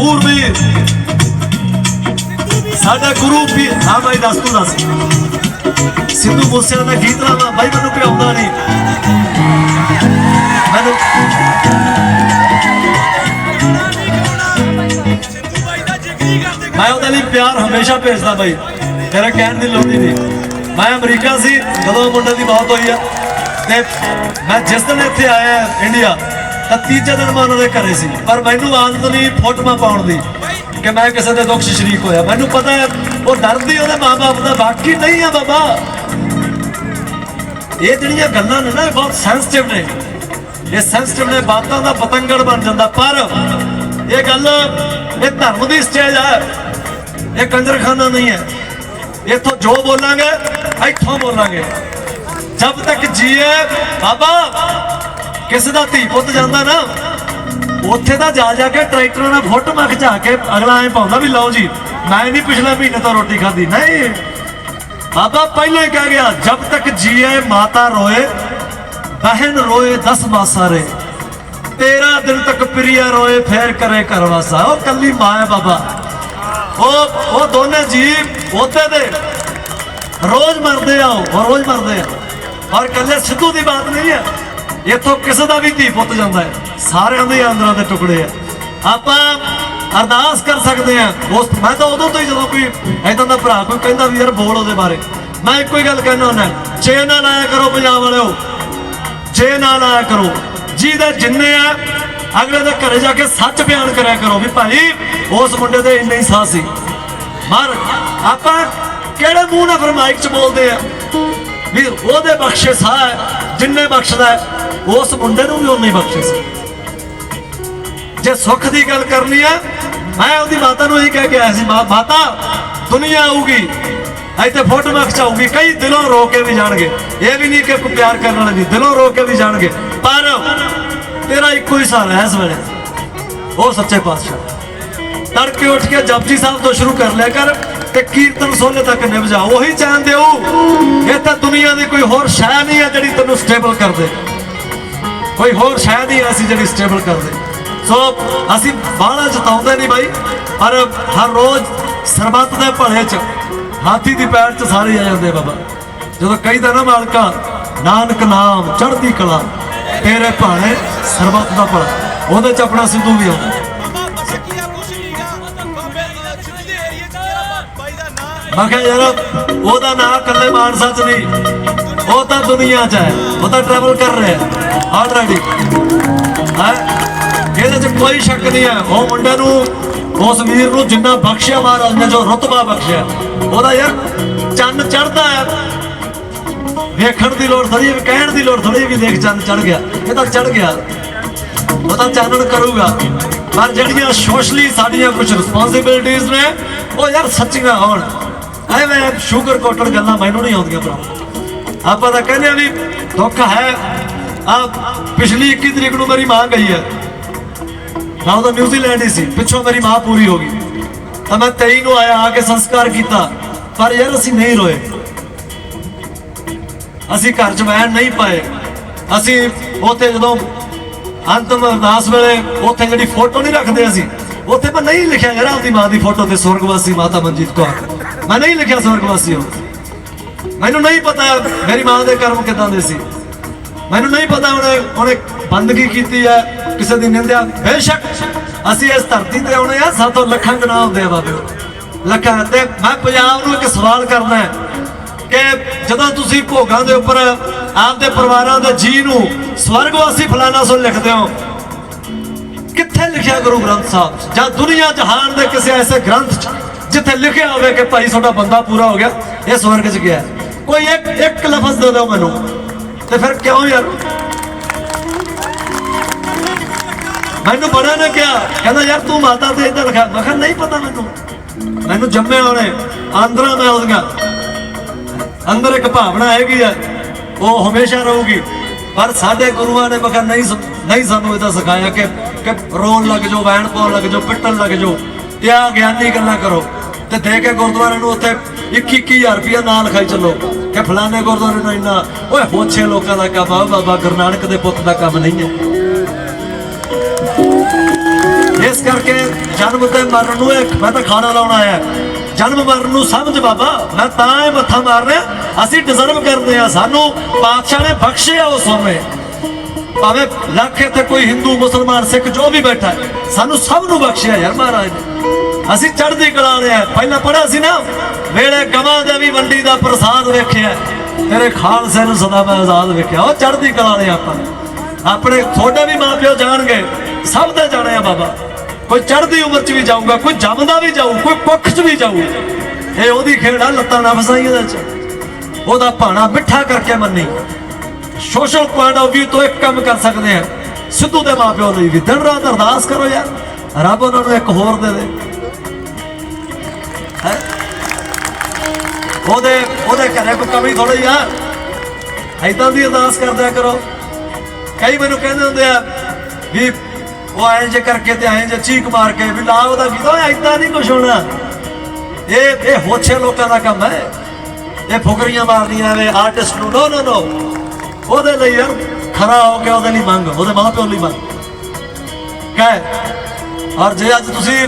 ਸੂਰਬੀਰ ਸਾਡਾ ਗੁਰੂ ਵੀ ਹਾਂ ਬਾਈ, ਦੱਸ ਤੂੰ ਦੱਸ। ਸਿੱਧੂ ਮੂਸੇਵਾਲਾ ਦਾ ਗੀਤ ਲਾਵਾ ਬਾਈ, ਮੈਨੂੰ ਪਿਆਉਂਦਾ ਨਹੀਂ। ਮੈਨੂੰ ਮੈਂ ਉਹਦੇ ਲਈ ਪਿਆਰ ਹਮੇਸ਼ਾ ਭੇਜਦਾ ਬਾਈ। ਮੇਰਾ ਕਹਿਣ ਦੀ ਲੋੜ ਹੀ ਨਹੀਂ। ਮੈਂ ਅਮਰੀਕਾ ਸੀ, ਜਦੋਂ ਮੁੰਡੇ ਦੀ ਮੌਤ ਹੋਈ ਆ। ਤੇ ਮੈਂ ਜਿਸ ਦਿਨ ਇੱਥੇ ਆਇਆ ਇੰਡੀਆ ਤਾਂ ਤੀਜੇ ਦਿਨ ਮੈਂ ਉਹਨਾਂ ਦੇ ਘਰੇ ਸੀ। ਪਰ ਮੈਨੂੰ ਆਦਤ ਨਹੀਂ ਫੋਟੋਆਂ ਪਾਉਣ ਦੀ ਕਿ ਮੈਂ ਕਿਸੇ ਦੇ ਦੁੱਖ 'ਚ ਸ਼ਰੀਕ ਹੋਇਆ। ਮੈਨੂੰ ਪਤਾ ਹੈ, ਉਹ ਡਰਦੀ ਉਹਦੇ ਮਾਪੇ ਦਾ, ਬਾਕੀ ਨਹੀਂ ਆ ਬਾਬਾ। ਇਹ ਜਿਹੜੀਆਂ ਗੱਲਾਂ ਨੇ ਨਾ, ਇਹ ਬਹੁਤ ਸੈਂਸਿਟਿਵ ਨੇ। ਇਹ ਸੈਂਸਿਟਿਵ ਨੇ, ਬਾਤਾਂ ਦਾ ਪਤੰਗੜ ਬਣ ਜਾਂਦਾ। ਪਰ ਇਹ ਗੱਲ, ਇਹ ਧਰਮ ਦੀ ਸਟੇਜ ਹੈ ਇਹ ਕੰਜਰਖਾਨਾ ਨਹੀਂ ਹੈ। ਇੱਥੋਂ ਜੋ ਬੋਲਾਂਗੇ, ਇੱਥੋਂ ਬੋਲਾਂਗੇ। ਜਦ ਤੱਕ ਜੀਏ, ਬਾਬਾ ਕਿਸੇ ਦਾ ਧੀ ਪੁੱਤ ਜਾਂਦਾ ਨਾ, ਉੱਥੇ ਤਾਂ ਜਾ ਜਾ ਕੇ ਟਰੈਕਟਰਾਂ ਨਾਲ ਫੋਟੋਆਂ ਖਿਚਾ ਕੇ ਅਗਲਾ ਐ ਪਾਉਂਦਾ ਵੀ ਲਓ ਜੀ, ਮੈਂ ਨਹੀਂ ਪਿਛਲੇ ਮਹੀਨੇ ਤੋਂ ਰੋਟੀ ਖਾਧੀ। ਨਹੀਂ। ਬਾਬਾ ਪਹਿਲਾਂ ਹੀ ਕਹਿ ਗਿਆ, ਜਬ ਤੱਕ ਜੀਏ ਮਾਤਾ ਰੋਏ, ਬਹਿਨ ਰੋਏ ਦਸ ਮਾਸਾ ਰੇ। ਤੇਰਾ ਦਿਨ ਤੱਕ ਪ੍ਰਿਆ ਰੋਏ, ਫੇਰ ਕਰੇ ਕਰਵਾਸਾ ਉਹ ਕੱਲੀ ਮਾਂ ਹੈ ਬਾਬਾ। ਉਹ ਉਹ ਦੋਨੇ ਜੀ ਉਹਦੇ ਦੇ। ਰੋਜ਼ ਮਰਦੇ ਆ ਉਹ ਉਹ ਰੋਜ਼ ਮਰਦੇ ਆ। ਔਰ ਕੱਲੇ ਸਿੱਧੂ ਦੀ ਬਾਤ ਨਹੀਂ ਹੈ। ਇੱਥੋਂ ਕਿਸੇ ਦਾ ਵੀ ਧੀ ਪੁੱਤ ਜਾਂਦਾ ਹੈ। ਸਾਰਿਆਂ ਦੇ ਅੰਦਰਾਂ ਦੇ ਟੁਕੜੇ ਆ। ਆਪਾਂ ਅਰਦਾਸ ਕਰ ਸਕਦੇ ਆ ਉਸ ਮੈਂ ਤਾਂ ਉਦੋਂ ਤੋਂ ਹੀ ਜਦੋਂ ਕੋਈ ਐਦਾਂ ਦਾ ਭਰਾ ਕੋਈ ਕਹਿੰਦਾ ਵੀ ਯਾਰ ਬੋਲ ਉਹਦੇ ਬਾਰੇ। ਮੈਂ ਇੱਕੋ ਹੀ ਗੱਲ ਕਹਿਣਾ ਹੁੰਦਾ। ਜੇ ਨਾ ਲਾਇਆ ਕਰੋ ਪੰਜਾਬ ਵਾਲਿਓ। ਜੇ ਨਾ ਲਾਇਆ ਕਰੋ। ਜਿਹਦੇ ਜਿੰਨੇ ਆ ਅਗਲੇ ਦੇ ਘਰੇ ਜਾ ਕੇ ਸੱਚ ਬਿਆਨ ਕਰਿਆ ਕਰੋ ਵੀ ਭਾਈ ਉਸ ਮੁੰਡੇ ਦੇ ਇੰਨੇ ਹੀ ਸਾਹ ਸੀ। ਮਰ ਆਪਾਂ ਕਿਹੜੇ ਮੂੰਹ ਨਾਲ ਫਿਰ ਮਾਈਕ 'ਚ ਬੋਲਦੇ ਆ? ਵੀ ਉਹਦੇ ਬਖਸ਼ੇ ਸਾਹ ਹੈ, ਜਿੰਨੇ ਬਖਸ਼ਦਾ ਉਸ ਮੁੰਡੇ ਨੂੰ ਵੀ ਉਨੇ ਹੀ ਬਖਸ਼ੇ ਸੀ। ਜੇ ਸੁੱਖ ਦੀ ਗੱਲ ਕਰਨੀ ਆ, ਮੈਂ ਉਹਦੀ ਮਾਤਾ ਨੂੰ ਇਹੀ ਕਹਿ ਕੇ ਆਇਆ ਸੀ ਮਾਤਾ, ਦੁਨੀਆ ਆਊਗੀ, ਇੱਥੇ ਫੋਟੋ ਖਿਚਾਊਗੀ, ਕਈ ਦਿਲੋਂ ਰੋ ਕੇ ਵੀ ਜਾਣਗੇ। ਇਹ ਵੀ ਨਹੀਂ ਕਿ ਕੋਈ ਪਿਆਰ ਕਰਨ ਵਾਲੇ ਨਹੀਂ ਦਿਲੋਂ ਰੋ ਕੇ ਵੀ ਜਾਣਗੇ, ਪਰ ਤੇਰਾ ਇੱਕੋ ਹੀ ਸਹਾਰਾ ਹੈ ਇਸ ਵੇਲੇ। ਉਹ ਸੱਚੇ ਪਾਤਸ਼ਾਹ। ਤੜਕੇ ਉੱਠ ਕੇ ਜਪਜੀ ਸਾਹਿਬ ਤੋਂ ਸ਼ੁਰੂ ਕਰ ਲਿਆ ਕਰ ਤੇ ਕੀਰਤਨ ਸੋਨੇ ਤੱਕ ਨਿਭ ਉਹੀ ਚਾਹਨ ਦਿਓ। ਇਹ ਤਾਂ ਦੁਨੀਆ ਦੀ ਕੋਈ ਹੋਰ ਸ਼ੈ ਨਹੀਂ ਹੈ ਜਿਹੜੀ ਤੈਨੂੰ ਸਟੇਬਲ ਕਰ ਦੇ। ਕੋਈ ਹੋਰ ਸ਼ੈ ਨਹੀਂ ਅਸੀਂ ਜਿਹੜੀ ਸਟੇਬਲ ਕਰਦੇ ਸੋ ਅਸੀਂ ਬਾਹਲਾ ਜਤਾਉਂਦੇ ਨਹੀਂ ਬਾਈ, ਪਰ ਹਰ ਰੋਜ਼ ਸਰਬੱਤ ਦੇ ਭਲੇ ਚ, ਹਾਥੀ ਦੀ ਪੈਰ ਚ ਸਾਰੇ ਆ ਜਾਂਦੇ ਬਾਬਾ। ਜਦੋਂ ਕਹਿੰਦਾ ਨਾ ਮਾਲਕਾ, ਨਾਨਕ ਨਾਮ, ਚੜ੍ਹਦੀ ਕਲਾ, ਤੇਰੇ ਭਾਣੇ ਸਰਬੱਤ ਦਾ ਭਲਾ। ਉਹਦੇ ਚ ਆਪਣਾ ਸਿੱਧੂ ਵੀ ਆਉਂਦਾ। ਮੈਂ ਕਿਹਾ ਯਾਰ, ਉਹਦਾ ਨਾਂ ਇਕੱਲੇ ਮਾਨਸਾ ਚ ਨਹੀਂ, ਉਹ ਤਾਂ ਦੁਨੀਆ ਚ ਹੈ, ਉਹ ਤਾਂ ਟਰੈਵਲ ਕਰ ਰਿਹਾ ਆਲਰੇਡੀ ਹੈ? ਇਹਦੇ ਚ ਕੋਈ ਸ਼ੱਕ ਨਹੀਂ ਹੈ। ਉਹ ਮੁੰਡੇ ਨੂੰ, ਉਸ ਵੀਰ ਨੂੰ ਜਿੰਨਾ ਬਖਸ਼ਿਆ ਮਹਾਰਾਜ ਨੇ, ਜੋ ਰਤਬਾ ਬਖਸ਼ਿਆ। ਉਹਦਾ ਯਾਰ ਚੰਨ ਚੜਦਾ ਹੈ। ਵੇਖਣ ਦੀ ਲੋੜ ਥੋੜੀ ਵੀ ਕਹਿਣ ਦੀ ਲੋੜ ਥੋੜੀ ਵੀ ਦੇਖ ਚੰਨ ਚੜ ਗਿਆ। ਇਹ ਤਾਂ ਚੜ ਗਿਆ। ਉਹ ਤਾਂ ਚਾਨਣ ਕਰੂਗਾ। ਪਰ ਜਿਹੜੀਆਂ ਸੋਸ਼ਲੀ ਸਾਡੀਆਂ ਕੁਝ ਰਿਸਪੌਂਸਿਬਿਲਟੀਆਂ ਨੇ, ਉਹ ਯਾਰ ਸੱਚੀਆਂ ਹੋਣ। ਐਵੇਂ ਸ਼ੂਗਰ ਕੋਟਡ ਗੱਲਾਂ ਮੈਨੂੰ ਨਹੀਂ ਆਉਂਦੀਆਂ ਭਰਾ। ਆਪਾਂ ਤਾਂ ਕਹਿੰਦੇ ਆ ਵੀ ਦੁੱਖ ਹੈ। ਆ ਪਿਛਲੀ 21 ਤਰੀਕ ਨੂੰ ਮੇਰੀ ਮਾਂ ਗਈ ਹੈ। ਮੈਂ ਉਹ ਨਿਊਜ਼ੀਲੈਂਡ ਹੀ ਸੀ, ਪਿੱਛੋਂ ਮੇਰੀ ਮਾਂ ਪੂਰੀ ਹੋ ਗਈ। ਤਾਂ ਮੈਂ 23 ਨੂੰ ਆਇਆ, ਆ ਕੇ ਸੰਸਕਾਰ ਕੀਤਾ। ਪਰ ਯਾਰ, ਅਸੀਂ ਨਹੀਂ ਰੋਏ। ਅਸੀਂ ਘਰ ਚ ਬੈਠ ਨਹੀਂ ਪਾਏ। ਅਸੀਂ ਉੱਥੇ ਜਦੋਂ ਅੰਤਮ ਅਰਦਾਸ ਵੇਲੇ ਉੱਥੇ ਜਿਹੜੀ ਫੋਟੋ ਨਹੀਂ ਰੱਖਦੇ ਅਸੀਂ, ਉੱਥੇ ਮੈਂ ਨਹੀਂ ਲਿਖਿਆ ਯਾਰ, ਆਪਦੀ ਮਾਂ ਦੀ ਫੋਟੋ ਤੇ ਸਵਰਗਵਾਸੀ ਮਾਤਾ ਮਨਜੀਤ ਕੌਰ। ਮੈਂ ਨਹੀਂ ਲਿਖਿਆ ਸਵਰਗਵਾਸੀ ਹੋ ਮੈਨੂੰ ਨਹੀਂ ਪਤਾ ਮੇਰੀ ਮਾਂ ਦੇ ਕਰਮ ਕਿਦਾਂ ਦੇ ਸੀ। ਮੈਨੂੰ ਨਹੀਂ ਪਤਾ ਉਹਨੇ ਉਹਨੇ ਬੰਦਗੀ ਕੀਤੀ ਹੈ, ਕਿਸੇ ਦੀ ਨਿੰਦਿਆ। ਬੇਸ਼ੱਕ ਅਸੀਂ ਇਸ ਧਰਤੀ ਤੇ ਆਉਣੇ ਆ ਸਾਤੋਂ ਲੱਖਾਂ ਗੁਨਾਹ ਹੁੰਦੇ ਆ ਬਾਬੇ। ਲੱਖਾਂ ਤੇ ਮੈਂ ਪੰਜਾਬ ਨੂੰ ਇੱਕ ਸਵਾਲ ਕਰਨਾ ਹੈ ਕਿ ਜਦੋਂ ਤੁਸੀਂ ਭੋਗਾਂ ਦੇ ਉੱਪਰ ਆਪਦੇ ਪਰਿਵਾਰਾਂ ਦੇ ਜੀ ਨੂੰ ਸਵਰਗਵਾਸੀ ਫਲਾਣਾ ਸੋ ਲਿਖਦੇ ਹੋ, ਕਿੱਥੇ ਲਿਖਿਆ ਗੁਰੂ ਗ੍ਰੰਥ ਸਾਹਿਬ? ਜਾਂ ਦੁਨੀਆ ਜਹਾਨ ਦੇ ਕਿਸੇ ਐਸੇ ਗ੍ਰੰਥ 'ਚ ਜਿੱਥੇ ਲਿਖਿਆ ਹੋਵੇ ਕਿ ਭਾਈ ਤੁਹਾਡਾ ਬੰਦਾ ਪੂਰਾ ਹੋ ਗਿਆ, ਇਹ ਸਵਰਗ 'ਚ ਗਿਆ। ਕੋਈ ਇੱਕ ਇੱਕ ਲਫ਼ਜ਼ ਦੇ ਦਿਓ ਮੈਨੂੰ। ਤੇ ਫਿਰ ਕਿਉਂ ਯਾਰ? ਮੈਨੂੰ ਬੜਾ ਨੇ ਕਿਹਾ ਕਹਿੰਦਾ ਯਾਰ ਤੂੰ ਮਾਤਾ ਤੇ ਇੱਧਰ ਲਿਖਿਆ ਮੈਂ ਕਿਹਾ, ਨਹੀਂ ਪਤਾ ਮੈਨੂੰ। ਮੈਨੂੰ ਜੰਮੇ ਹੋਣੇ ਆਂਦਰਾ ਮੈਂ ਉਹਦੀਆਂ। ਅੰਦਰ ਇੱਕ ਭਾਵਨਾ ਹੈਗੀ ਆ, ਉਹ ਹਮੇਸ਼ਾ ਰਹੂਗੀ। ਪਰ ਸਾਡੇ ਗੁਰੂਆਂ ਨੇ ਬਖਾ ਨਹੀਂ ਨਹੀਂ ਸਾਨੂੰ ਇਹਦਾ ਸਿਖਾਇਆ ਕਿ ਕਿ ਰੋਣ ਲੱਗ ਜਾਓ, ਵੈਣ ਪਾਉਣ ਲੱਗ ਜਾਓ, ਪਿੱਟਣ ਲੱਗ ਜਾਓ। ਤੇ ਆ ਗਿਆਨੀ ਗੱਲਾਂ ਕਰੋ। ਤੇ ਦੇ ਕੇ ਗੁਰਦੁਆਰੇ ਨੂੰ ਉੱਥੇ 21000 ਰੁਪਇਆ ਨਾਲ ਲਿਖਾਈ ਚੱਲੋ। ਕਿ ਫਲਾਣੇ ਗੁਰਦੁਆਰੇ ਨੂੰ ਇੰਨਾ ਓਏ ਹੋਛੇ ਲੋਕਾਂ ਦਾ ਕੰਮ ਆ ਬਾਬਾ ਗੁਰੂ ਦੇ ਪੁੱਤ ਦਾ ਕੰਮ ਨਹੀਂ ਹੈ। ਇਸ ਕਰਕੇ ਜਨਮ ਤੇ ਮਰਨ ਨੂੰ ਇੱਕ ਮੈਂ ਤਾਂ ਖਾਣਾ ਲਾਉਣ ਆਇਆ। ਜਨਮ ਮਰਨ ਨੂੰ ਸਮਝ ਬਾਬਾ, ਮੈਂ ਤਾਂ ਇਹ ਮੱਥਾ ਮਾਰ ਰਿਹਾ। ਅਸੀਂ ਡਿਜ਼ਰਵ ਕਰਦੇ ਆ ਸਾਨੂੰ ਪਾਤਸ਼ਾਹ ਨੇ ਬਖਸ਼ਿਆ ਉਸ ਸਮੇਂ। ਭਾਵੇਂ ਲੱਖ ਇੱਥੇ ਕੋਈ ਹਿੰਦੂ, ਮੁਸਲਮਾਨ, ਸਿੱਖ ਜੋ ਵੀ ਬੈਠਾ ਸਾਨੂੰ ਸਭ ਨੂੰ ਬਖਸ਼ਿਆ ਯਾਰ ਮਹਾਰਾਜ ਨੇ। ਅਸੀਂ ਚੜ੍ਹਦੀ ਕਲਾ ਰਹੇ ਆ ਪਹਿਲਾਂ ਪੜਿਆ ਸੀ ਨਾ ਵੇਲੇ ਗਵਾਂ ਦੇ ਵੀ ਵੰਡੀ ਦਾ ਪ੍ਰਸਾਦ ਵੇਖਿਆ। ਤੇਰੇ ਖਾਲਸੇ ਨੂੰ ਸਦਾ ਮੈਂ ਆਜ਼ਾਦ ਵੇਖਿਆ। ਉਹ ਚੜ੍ਹਦੀ ਕਲਾ ਦੇ ਆਪਾਂ ਆਪਣੇ ਤੁਹਾਡੇ ਵੀ ਮਾਪਿਓ ਜਾਣਗੇ। ਸਭ ਦੇ ਜਾਣੇ ਆ ਬਾਬਾ। ਕੋਈ ਚੜ੍ਹਦੀ ਉਮਰ 'ਚ ਵੀ ਜਾਊਗਾ, ਕੋਈ ਜੰਮਦਾ ਵੀ ਜਾਊ, ਕੋਈ ਕੁੱਖ 'ਚ ਵੀ ਜਾਊ। ਇਹ ਉਹਦੀ ਖੇਡ ਆ, ਲੱਤਾਂ ਨਾ ਫਸਾਈ ਇਹਦੇ 'ਚ। ਉਹਦਾ ਭਾਣਾ ਮਿੱਠਾ ਕਰਕੇ ਮੰਨੀ। ਸੋਸ਼ਲ ਪੁਆਇੰਟ ਆਫ View ਤੋਂ ਇੱਕ ਕੰਮ ਕਰ ਸਕਦੇ ਆ। ਸਿੱਧੂ ਦੇ ਮਾਪਿਓ ਲਈ ਵੀ ਦਿਨ ਰਾਤ ਅਰਦਾਸ ਕਰੋ ਯਾਰ। ਰੱਬ ਉਹਨਾਂ ਨੂੰ ਇੱਕ ਹੋਰ ਦੇ ਦੇ। ਉਹਦੇ ਉਹਦੇ ਘਰੇ ਕੋਈ ਕਮੀ ਥੋੜੀ ਆ। ਐਦਾਂ ਦੀ ਅਰਦਾਸ ਕਰਦਿਆ ਕਰੋ। ਕਈ ਮੈਨੂੰ ਕਹਿੰਦੇ ਹੁੰਦੇ ਆ ਵੀ ਉਹ ਐਂ ਜੇ ਕਰਕੇ ਤੇ ਐਂ ਜੇ ਚੀਕ ਮਾਰ ਕੇ ਵੀ ਲਾ ਉਹਦਾ ਗੀਤ। ਐਦਾਂ ਨਹੀਂ ਕੁਛ ਹੋਣਾ। ਇਹ ਇਹ ਹੋਛੇ ਲੋਕਾਂ ਦਾ ਕੰਮ ਹੈ। ਇਹ ਫੁਕਰੀਆਂ ਮਾਰਦੀਆਂ ਨੇ ਆਰਟਿਸਟ ਨੂੰ। ਨੋ ਨੋ ਨੋ ਉਹਦੇ ਲਈ ਯਾਰ ਖਰਾ ਹੋ ਕੇ ਉਹਦੇ ਲਈ ਮੰਗ, ਉਹਦੇ ਮਾਪਿਓ ਲਈ ਮੰਗ। ਕਹਿ, ਔਰ ਜੇ ਅੱਜ ਤੁਸੀਂ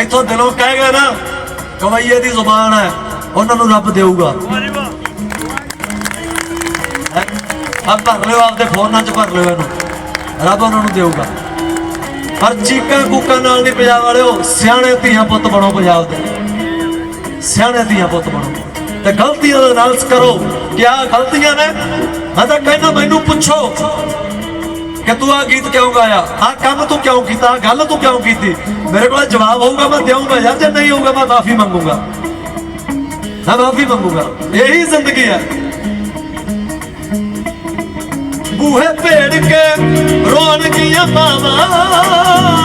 ਇੱਥੋਂ ਦਿਲੋਂ ਕਹਿ ਗਏ ਨਾ, ਕਵਈਏ ਦੀ ਜ਼ੁਬਾਨ ਹੈ। ਉਹਨਾਂ ਨੂੰ ਰੱਬ ਦੇਊਗਾ। ਆ ਭਰ ਲਿਓ ਆਪਦੇ ਫੋਨਾਂ 'ਚ, ਭਰ ਲਿਓ ਇਹਨੂੰ। ਰੱਬ ਉਹਨਾਂ ਨੂੰ ਦੇਊਗਾ। ਪਰ ਚੀਕਾਂ ਕੂਕਾਂ ਨਾਲ ਨਹੀਂ ਪੰਜਾਬ ਵਾਲਿਓ, ਸਿਆਣੇ ਧੀਆਂ ਪੁੱਤ ਬਣੋ ਪੰਜਾਬ ਦੇ। ਸਿਆਣੇ ਧੀਆਂ ਪੁੱਤ ਬਣੋ। ਤੇ ਗਲਤੀਆਂ ਦਾ ਨਾਲਸ ਕਰੋ ਕਿਆ ਗਲਤੀਆਂ ਨੇ, ਮੈਂ ਤਾਂ ਕਹਿੰਦਾ ਮੈਨੂੰ ਪੁੱਛੋ ਕਿ ਤੂੰ ਆ ਗੀਤ ਕਿਉਂ ਗਾਇਆ? ਆ ਕੰਮ ਤੂੰ ਕਿਉਂ ਕੀਤਾ? ਆਹ ਗੱਲ ਤੂੰ ਕਿਉਂ ਕੀਤੀ? ਮੇਰੇ ਕੋਲ ਜਵਾਬ ਹੋਊਗਾ, ਮੈਂ ਦੇਵਾਂਗਾ ਯਾਰ, ਜੇ ਨਹੀਂ ਹੋਊਗਾ, ਮੈਂ ਮਾਫੀ ਮੰਗੂਗਾ। ਮੈਂ ਵੀ ਮੰਗੂਗਾ ਇਹੀ ਜ਼ਿੰਦਗੀ ਹੈ ਬੂਹੇ ਭੇੜ ਕੇ ਰੋਣਗੀਆਂ ਮਾਵਾਂ ਬੂਹੇ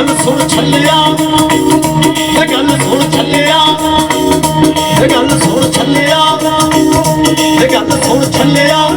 ਗੱਲ ਸੁਣ ਛੱਲਿਆ। ਇਹ ਗੱਲ ਸੁਣ ਛੱਲਿਆ। ਇਹ ਗੱਲ ਸੁਣ ਛੱਲਿਆ। ਇਹ ਗੱਲ ਸੁਣ ਛੱਲਿਆ।